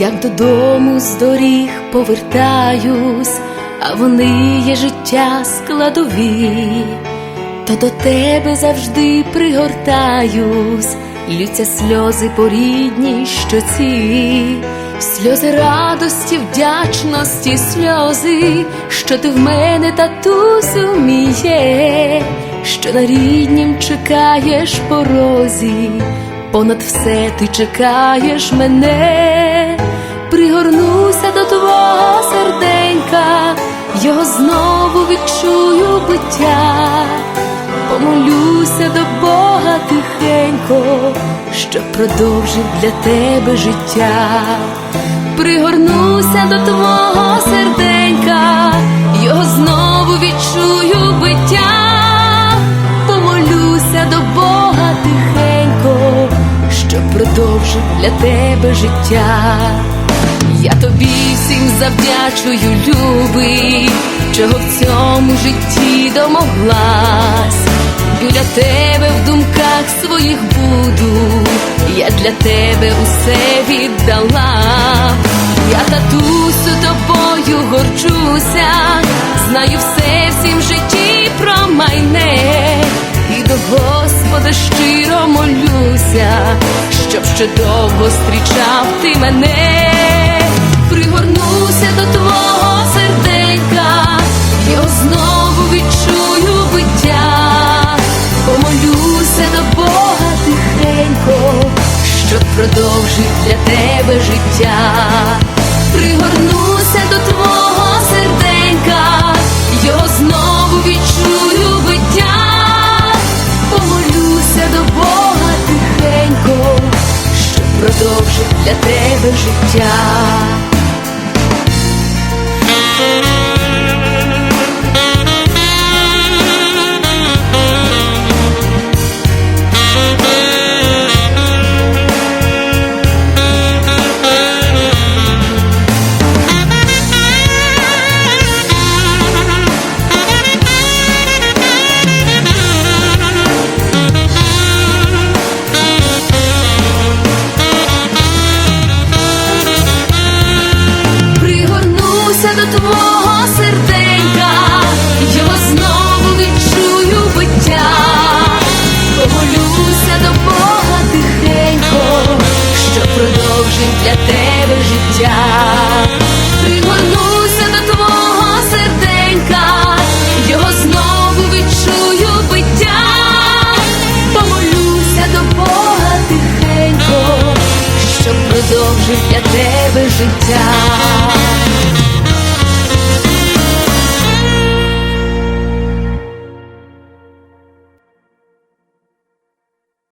як додому з доріг повертаюсь, а вони є життя складові, то до тебе завжди пригортаюсь, лються сльози по рідній щоці, сльози радості, вдячності, сльози, що ти в мене татусю мій є, що на ріднім чекаєш порозі, понад все ти чекаєш мене, пригорнуся до твого серденька, його знову відчую биття, помолюся до Бога тихенько, щоб продовжив для тебе життя, пригорнуся до твого серденька, його знову відчую биття, продовжив для тебе життя. Я тобі всім завдячую, любий, чого в цьому житті домоглась. Біля тебе в думках своїх буду, я для тебе усе віддала. Я татусю тобою горчуся, знаю все всім житті про майне, і до Господа щиро молюся, щоб ще довго зустрічав ти мене, до твого серденька, його знову відчую биття, помолюся до Бога тихенько, щоб продовжить для тебе життя, пригорнуся до твого серденька, його знову відчую биття, помолюся до Бога тихенько, щоб продовжить для тебе життя. Для тебе життя.